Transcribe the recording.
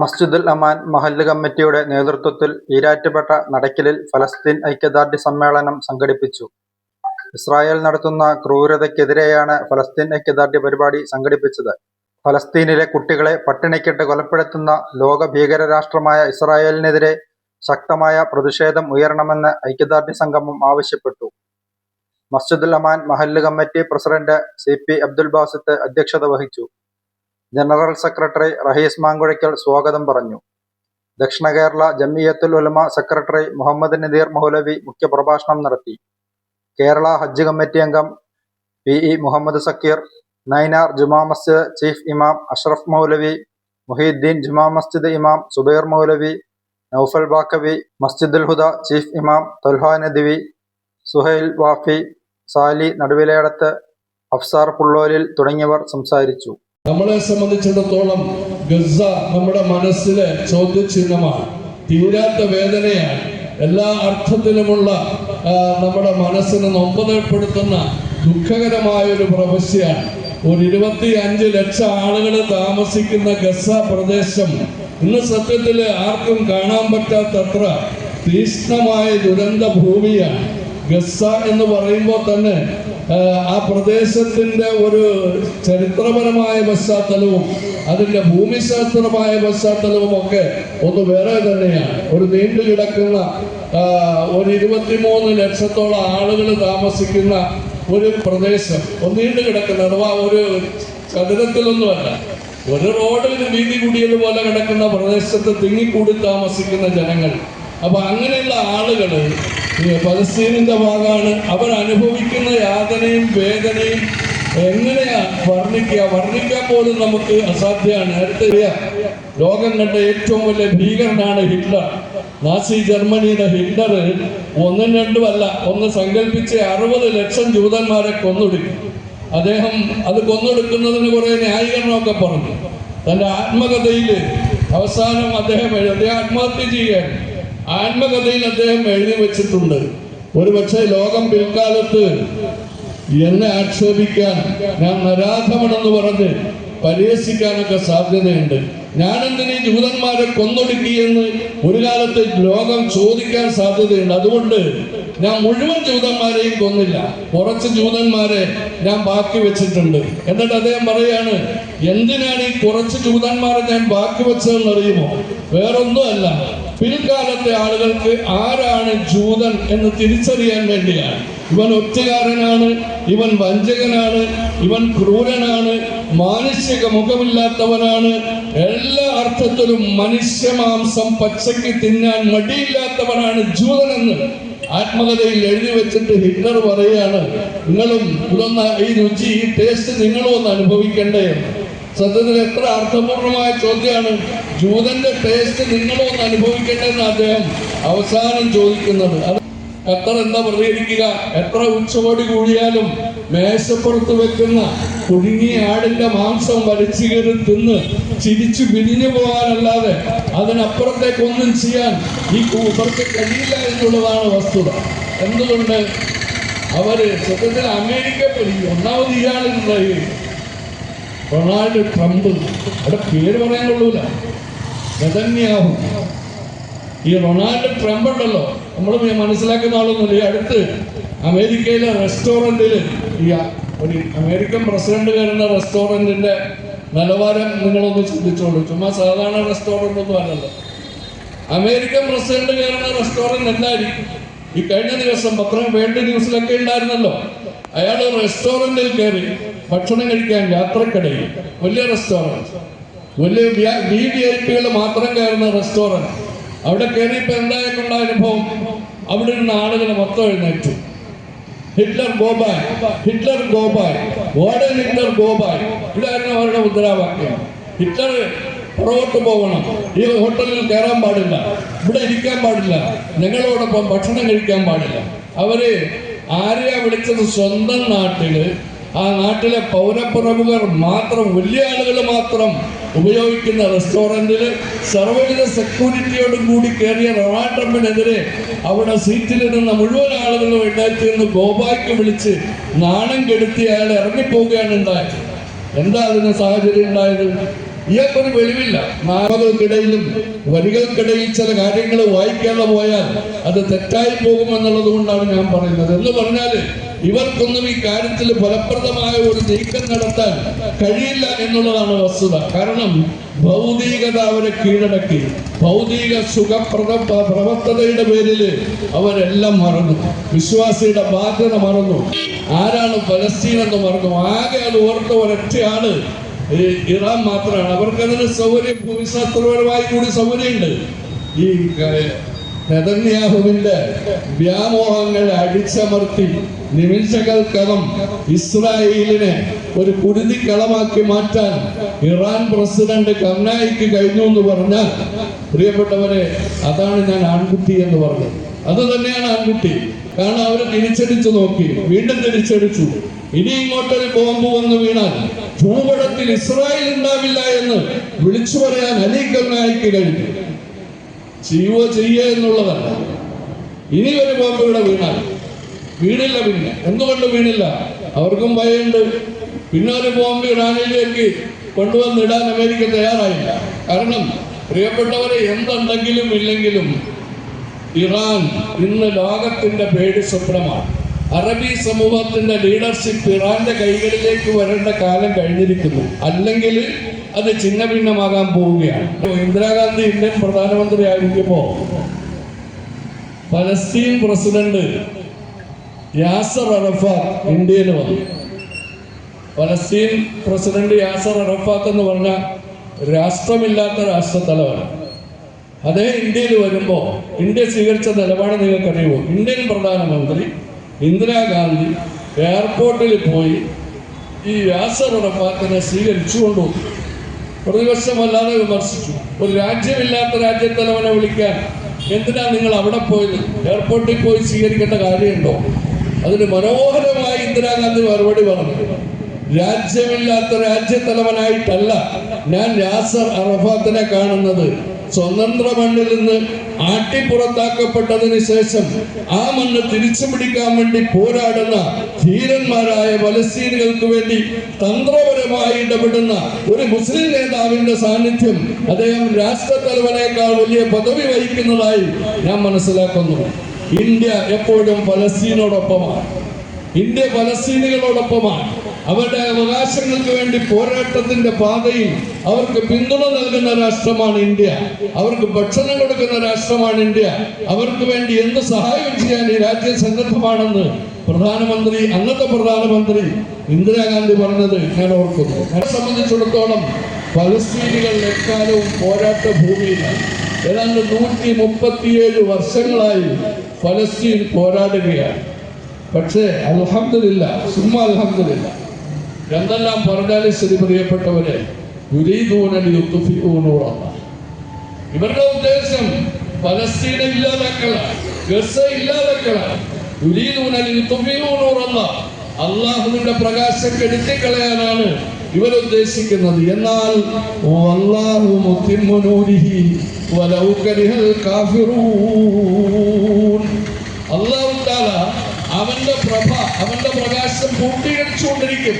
മസ്ജിദുൽ അമാൻ മഹല്ല് കമ്മിറ്റിയുടെ നേതൃത്വത്തിൽ ഈരാറ്റുപേട്ട നടക്കലിൽ ഫലസ്തീൻ ഐക്യദാർഢ്യ സമ്മേളനം സംഘടിപ്പിച്ചു. ഇസ്രായേൽ നടത്തുന്ന ക്രൂരതയ്ക്കെതിരെയാണ് ഫലസ്തീൻ ഐക്യദാർഢ്യ പരിപാടി സംഘടിപ്പിച്ചത്. ഫലസ്തീനിലെ കുട്ടികളെ പട്ടിണിക്കിട്ട് കൊലപ്പെടുത്തുന്ന ലോക ഭീകരരാഷ്ട്രമായ ഇസ്രായേലിനെതിരെ ശക്തമായ പ്രതിഷേധം ഉയരണമെന്ന് ഐക്യദാർഢ്യ സംഗമം ആവശ്യപ്പെട്ടു. മസ്ജിദുൽ അമാൻ മഹല്ല് committee president C. P. Abdul Basith അധ്യക്ഷത വഹിച്ചു. ജനറൽ സെക്രട്ടറി റഹീസ് മാങ്കുഴയ്ക്കൽ സ്വാഗതം പറഞ്ഞു. ദക്ഷിണ കേരള ജമ്മിയത്തുൽ ഉലമ സെക്രട്ടറി മുഹമ്മദ് നദീർ മൗലവി മുഖ്യപ്രഭാഷണം നടത്തി. കേരള ഹജ്ജ് കമ്മിറ്റി അംഗം P. E. Muhammad Zakir, Nainar Juma Masjid chief ഇമാം അഷ്റഫ് മൗലവി, മുഹീദ്ദീൻ ജുമാ മസ്ജിദ് ഇമാം സുബൈർ മൗലവി, നൌഫൽ ബാക്കവി, മസ്ജിദുൽ ഹുദ ചീഫ് ഇമാം തൊൽഹ നദിവി സുഹൈൽ വാഫി, സാലി നടുവിലേടത്ത്, അഫ്സാർ പുള്ളോലിൽ തുടങ്ങിയവർ സംസാരിച്ചു. നമ്മളെ സംബന്ധിച്ചിടത്തോളം ഗസ നമ്മുടെ മനസ്സിലെ ചോദ്യചിഹ്നമാണ്. തീരാത്ത വേദനയാണ്. എല്ലാ അർത്ഥത്തിലുമുള്ള നമ്മുടെ മനസ്സിന് നൊമ്പതപ്പെടുത്തുന്ന ദുഃഖകരമായ ഒരു പ്രവശ്യയാണ് ഒരു ഇരുപത്തി അഞ്ച് ലക്ഷം ആളുകൾ താമസിക്കുന്ന ഗസ പ്രദേശം ഇന്ന് സത്യത്തിൽ ആർക്കും കാണാൻ പറ്റാത്തത്ര തീക്ഷ്ണമായ ദുരന്ത ഭൂമിയാണ്. ഗസ എന്ന് പറയുമ്പോൾ തന്നെ ആ, പ്രദേശത്തിന്റെ ഒരു ചരിത്രപരമായ പശ്ചാത്തലവും അതിന്റെ ഭൂമിശാസ്ത്രമായ പശ്ചാത്തലവും ഒക്കെ ഒന്ന് വേറെ തന്നെയാണ്. ഒരു നീണ്ടു കിടക്കുന്ന ഒരു ഇരുപത്തിമൂന്ന് ലക്ഷത്തോളം ആളുകൾ താമസിക്കുന്ന ഒരു പ്രദേശം ഒന്ന് നീണ്ടു കിടക്കുന്ന അഥവാ ഒരു ചതുരത്തിലൊന്നുമല്ല ഒരു റോഡിൽ വീതി കൂടിയതുപോലെ കിടക്കുന്ന പ്രദേശത്ത് തിങ്ങിക്കൂടി താമസിക്കുന്ന ജനങ്ങൾ. അപ്പൊ അങ്ങനെയുള്ള ആളുകൾ പലസ്തീനിന്റെ ഭാഗമാണ്. അവർ അനുഭവിക്കുന്ന യാതനയും വേദനയും എങ്ങനെയാ വർണിക്കുക? വർണിക്കാൻ പോലും നമുക്ക് അസാധ്യമാണ്. അടുത്തറിയാം ലോകം കണ്ട ഏറ്റവും വലിയ ഭീകരനാണ് ഹിറ്റ്ലർ. നാസി ജർമ്മനിയുടെ ഹിറ്റ്ലർ ഒന്നും രണ്ടും അല്ല ഒന്ന് സങ്കല്പിച്ച് അറുപത് ലക്ഷം ജൂതന്മാരെ കൊന്നൊടുക്കി. അദ്ദേഹം അത് കൊന്നൊടുക്കുന്നതിന് കുറെ ന്യായീകരണമൊക്കെ പറഞ്ഞു. തന്റെ ആത്മകഥയിൽ അവസാനം അദ്ദേഹം അദ്ദേഹം ആത്മഹത്യ ചെയ്യാൻ ആത്മകഥയിൽ അദ്ദേഹം എഴുതി വെച്ചിട്ടുണ്ട്. ഒരു പക്ഷേ ലോകം പിൽക്കാലത്ത് എന്നെ ആക്ഷേപിക്കാൻ ഞാൻ നരാധമനെന്ന് പറഞ്ഞ് പരിഹസിക്കാനൊക്കെ സാധ്യതയുണ്ട്. ഞാൻ എന്തിനെ ജൂതന്മാരെ കൊന്നൊടുക്കി എന്ന് ഒരു കാലത്ത് ലോകം ചോദിക്കാൻ സാധ്യതയുണ്ട്. അതുകൊണ്ട് ഞാൻ മുഴുവൻ ജൂതന്മാരെയും കൊന്നില്ല. കുറച്ച് ജൂതന്മാരെ ഞാൻ ബാക്കി വെച്ചിട്ടുണ്ട്. എന്നിട്ട് അദ്ദേഹം പറയാണ് എന്തിനാണ് ഈ കുറച്ച് ജൂതന്മാരെ ഞാൻ ബാക്കി വെച്ചതെന്ന് അറിയുമോ വേറൊന്നുമല്ല പിൽക്കാലത്തെ ആളുകൾക്ക് ആരാണ് ജൂതൻ എന്ന് തിരിച്ചറിയാൻ വേണ്ടിയാണ് ഇവൻ ഒറ്റകാരനാണ് ഇവൻ വഞ്ചകനാണ് ഇവൻ ക്രൂരനാണ് മാനുഷിക മുഖമില്ലാത്തവനാണ് എല്ലാ അർത്ഥത്തിലും മനുഷ്യമാംസം പച്ചയ്ക്ക് തിന്നാൻ മടിയില്ലാത്തവനാണ് ജൂതനെന്ന് ആത്മകഥയിൽ എഴുതി വെച്ചിട്ട് ഹിറ്റ്ലർ പറയാണ് നിങ്ങളും ഇതൊന്ന് ഈ രുചി ഈ ടേസ്റ്റ് നിങ്ങളും ഒന്ന് അനുഭവിക്കണ്ടേ. സത്യത്തിൽ എത്ര അർത്ഥപൂർണമായ ചോദ്യമാണ്. ജൂതന്റെ ടേസ്റ്റ് നിങ്ങളും ഒന്ന് അനുഭവിക്കണ്ടെന്ന് അദ്ദേഹം അവസാനം ചോദിക്കുന്നത്. ഖത്തർ എന്താ പ്രതികരിക്കുക? എത്ര ഉച്ചകോടി കൂടിയാലും മേശപ്പുറത്ത് വെക്കുന്ന കുടുങ്ങിയ ആടിന്റെ മാംസം വലിച്ചു കയറി തിന്ന് ചിരിച്ചു പിരിഞ്ഞു പോകാനല്ലാതെ അതിനപ്പുറത്തേക്കൊന്നും ചെയ്യാൻ ഈ കൂട്ടർക്ക് കഴിയില്ല എന്നുള്ളതാണ് വസ്തുത. എന്തുകൊണ്ട്? അവർ സത്യത്തിൽ അമേരിക്ക ഒന്നാമത് ഇയാളുള്ള ഡൊണാൾഡ് ട്രംപ് അവിടെ പേര് പറയാൻ കൊള്ളൂല. നെതന്യാഹു. ഈ റൊണാൾഡ് ട്രംപ് ഉണ്ടല്ലോ. നമ്മൾ മനസ്സിലാക്കുന്ന ആളൊന്നുമില്ല. ഈ അടുത്ത് അമേരിക്കയിലെ റെസ്റ്റോറന്റിൽ ഈ ഒരു അമേരിക്കൻ പ്രസിഡന്റ് കയറുന്ന റെസ്റ്റോറന്റിന്റെ നിലവാരം നിങ്ങളൊന്ന് ചിന്തിച്ചോളൂ. ചുമ്മാ സാധാരണ റെസ്റ്റോറന്റ് ഒന്നും അല്ലല്ലോ. അമേരിക്കൻ പ്രസിഡന്റ് കയറുന്ന റെസ്റ്റോറന്റ് എന്തായിരിക്കും? ഈ കഴിഞ്ഞ ദിവസം പത്രം വേൾഡ് ന്യൂസിലൊക്കെ ഉണ്ടായിരുന്നല്ലോ. അയാൾ റെസ്റ്റോറന്റിൽ കയറി ഭക്ഷണം കഴിക്കാൻ യാത്രക്കിടയിൽ. വലിയ റെസ്റ്റോറന്റ് വലിയ വി വി ഐ പികൾ മാത്രം കയറുന്ന റെസ്റ്റോറന്റ് അവിടെ കയറിയപ്പോൾ എന്തായിട്ടുള്ള അനുഭവം? അവിടെ ഇരുന്ന ആളുകൾ മൊത്തം എഴുന്നേറ്റു. Hitler go back Hitler go back warden Hitler go back ഇതായിരുന്നു അവരുടെ മുദ്രാവാക്യം? ഹിറ്റ്ലർ പുറകോട്ട് പോകണം. ഈ ഹോട്ടലിൽ കയറാൻ പാടില്ല. ഇവിടെ ഇരിക്കാൻ പാടില്ല. ഞങ്ങളോടൊപ്പം ഭക്ഷണം കഴിക്കാൻ പാടില്ല. അവർ ആരെയാ വിളിച്ചത് സ്വന്തം നാട്ടിൽ. ആ നാട്ടിലെ പൗരപ്രമുഖർ മാത്രം വലിയ ആളുകൾ മാത്രം ഉപയോഗിക്കുന്ന റെസ്റ്റോറന്റിൽ സർവവിധ സെക്യൂരിറ്റിയോടും കൂടി കയറിയ ഡൊണാൾഡ് ട്രംപിനെതിരെ അവിടെ സീറ്റിലിരുന്ന മുഴുവൻ ആളുകളും ഉണ്ടാക്കി നിന്ന് ഗോപായ്ക്ക് വിളിച്ച് നാണം കെടുത്തി അയാൾ ഇറങ്ങിപ്പോവുകയാണ് ഉണ്ടായത്. എന്താ അതിന് സാഹചര്യം ഉണ്ടായത്? ഇയാൾക്കൊരു വെളിവില്ല. നാമകൾക്കിടയിലും വരികൾക്കിടയിൽ ചില കാര്യങ്ങൾ വായിക്കാതെ പോയാൽ അത് തെറ്റായി പോകുമെന്നുള്ളത് കൊണ്ടാണ് ഞാൻ പറയുന്നത്. എന്ന് പറഞ്ഞാൽ ഇവർക്കൊന്നും ഈ കാര്യത്തിൽ ഫലപ്രദമായ ഒരു നീക്കം നടത്താൻ കഴിയില്ല എന്നുള്ളതാണ് വസ്തുത. കാരണം ഭൗതികത അവരെ കീഴടക്കി. ഭൗതിക സുഖപ്രദ പ്രവർത്തതയുടെ പേരിൽ അവരെല്ലാം മറന്നു. വിശ്വാസിയുടെ ബാധ്യത മറന്നു. ആരാണ് പലസ്തീൻ എന്ന് മറന്നു. ആകെ അത് ഓർത്ത ഒരൊറ്റയാണ് ഇറാൻ മാത്രമാണ്. അവർക്കതിന് സൗകര്യം ഭൂമിശാസ്ത്രപരമായി കൂടി സൗകര്യമുണ്ട്. ഈ നെതന്യാഹുവിന്റെ വ്യാമോഹങ്ങളെ അടിച്ചമർത്തി നിമിഷങ്ങൾക്കകം ഇസ്രായേലിനെ ഒരു കുരുതിക്കളമാക്കി മാറ്റാൻ ഇറാൻ പ്രസിഡന്റ് കർണായിക്ക് കഴിഞ്ഞു എന്ന് പറഞ്ഞാൽ പ്രിയപ്പെട്ടവരെ അതാണ് ഞാൻ ആൺകുട്ടി എന്ന് പറഞ്ഞത്. അത് തന്നെയാണ് ആൺകുട്ടി. കാരണം അവർ തിരിച്ചടിച്ചു നോക്കി. വീണ്ടും തിരിച്ചടിച്ചു. ഇനി ഇങ്ങോട്ടൊരു ബോംബ് വന്ന് വീണാൽ ഭൂപടത്തിൽ ഇസ്രായേൽ ഉണ്ടാവില്ല എന്ന് വിളിച്ചു പറയാൻ അലി കർണായിക്ക് കഴിഞ്ഞു ചെയ്യുവോ ചെയ്യുക എന്നുള്ളതല്ല. ഇനി ഒരു ബോംബ് ഇവിടെ വീണാൽ വീണില്ല പിന്നെ. എന്തുകൊണ്ട് വീണില്ല? അവർക്കും ഭയമുണ്ട്. പിന്നെ ഒരു ബോംബ് ഇറാനിലേക്ക് കൊണ്ടുവന്നിടാൻ അമേരിക്ക തയ്യാറായില്ല. കാരണം പ്രിയപ്പെട്ടവരെ എന്തുണ്ടെങ്കിലും ഇല്ലെങ്കിലും ഇറാൻ ഇന്ന് ലോകത്തിന്റെ പേടി സ്വപ്നമാണ്. അറബി സമൂഹത്തിന്റെ ലീഡർഷിപ്പ് ഇറാന്റെ കൈകളിലേക്ക് വരേണ്ട കാലം കഴിഞ്ഞിരിക്കുന്നു. അല്ലെങ്കിൽ അത് ചിന്ന ഭിന്നമാകാൻ പോവുകയാണ് ഇന്ദിരാഗാന്ധി ഇന്ത്യൻ പ്രധാനമന്ത്രി ആയിരിക്കുമ്പോ പലസ്തീൻ പ്രസിഡന്റ് യാസർ അറഫാത്ത് ഇന്ത്യയിൽ വന്നു. പലസ്തീൻ പ്രസിഡന്റ് യാസർ അറഫാത്ത് എന്ന് പറഞ്ഞ രാഷ്ട്രമില്ലാത്ത രാഷ്ട്രത്തലവനാണ്. അതേ ഇന്ത്യയിൽ വരുമ്പോൾ ഇന്ത്യ സ്വീകരിച്ച നിലപാട് നിങ്ങൾക്കറിയുമോ? ഇന്ത്യൻ പ്രധാനമന്ത്രി ഇന്ദിരാഗാന്ധി എയർപോർട്ടിൽ പോയി ഈ യാസർ അറഫാത്തിനെ സ്വീകരിച്ചു കൊണ്ടുപോയി പ്രതിപക്ഷമല്ലാതെ വിമർശിച്ചു. ഒരു രാജ്യമില്ലാത്ത രാജ്യത്തലവനെ വിളിക്കാൻ എന്തിനാ നിങ്ങൾ അവിടെ പോയത്? എയർപോർട്ടിൽ പോയി സ്വീകരിക്കേണ്ട കാര്യമുണ്ടോ? അതിന് മനോഹരമായി ഇന്ദിരാഗാന്ധി മറുപടി പറഞ്ഞു. രാജ്യമില്ലാത്ത രാജ്യത്തലവനായിട്ടല്ല ഞാൻ യാസർ അറഫാത്തിനെ കാണുന്നത്. സ്വതന്ത്ര മണ്ണിൽ നിന്ന് ആട്ടിപ്പുറത്താക്കപ്പെട്ടതിന് ശേഷം ആ മണ്ണ് തിരിച്ചു പിടിക്കാൻ വേണ്ടി പോരാടുന്ന ധീരന്മാരായ പലസ്തീനുകൾക്ക് വേണ്ടി തന്ത്രപരമായി ഇടപെടുന്ന ഒരു മുസ്ലിം നേതാവിന്റെ സാന്നിധ്യം അദ്ദേഹം രാഷ്ട്രത്തലവനേക്കാൾ വലിയ പദവി വഹിക്കുന്നതായി ഞാൻ മനസ്സിലാക്കുന്നു. ഇന്ത്യ എപ്പോഴും പലസ്തീനോടൊപ്പമാണ് ഇന്ത്യ പലസ്തീനികളോടൊപ്പമാണ് അവരുടെ അവകാശങ്ങൾക്ക് വേണ്ടി പോരാട്ടത്തിന്റെ പാതയിൽ അവർക്ക് പിന്തുണ നൽകുന്ന രാഷ്ട്രമാണ് ഇന്ത്യ. അവർക്ക് ഭക്ഷണം കൊടുക്കുന്ന രാഷ്ട്രമാണ് ഇന്ത്യ. അവർക്ക് വേണ്ടി എന്ത് സഹായം ചെയ്യാൻ ഈ രാജ്യം സന്നദ്ധമാണെന്ന് പ്രധാനമന്ത്രി അന്നത്തെ പ്രധാനമന്ത്രി ഇന്ദിരാഗാന്ധി പറഞ്ഞത് ഞാൻ ഓർക്കുന്നു. എന്നെ സംബന്ധിച്ചിടത്തോളം പലസ്തീനികൾ എക്കാലവും പോരാട്ട ഭൂമിയിലാണ്. ഏതാണ്ട് നൂറ്റി മുപ്പത്തിയേഴ് വർഷങ്ങളായി ഫലസ്തീൻ പോരാടുകയാണ്. പക്ഷേ അലഹമില്ല സുമ്മാ അലഹമില്ല എന്തെല്ലാം പറഞ്ഞാലും ശരി പ്രിയപ്പെട്ടവരെ ഇവരുടെ ഉദ്ദേശം പലസ്തീനെ യുത്തുഫിഊനൂറല്ല അള്ളാഹുവിന്റെ പ്രകാശം കെടുത്തിക്കളയാനാണ് ഇവരുദ്ദേശിക്കുന്നത് എന്നാൽ അള്ളാഹു താല അവന്റെ പ്രഭ അവന്റെ പ്രകാശം പൂർത്തീകരിച്ചുകൊണ്ടിരിക്കും.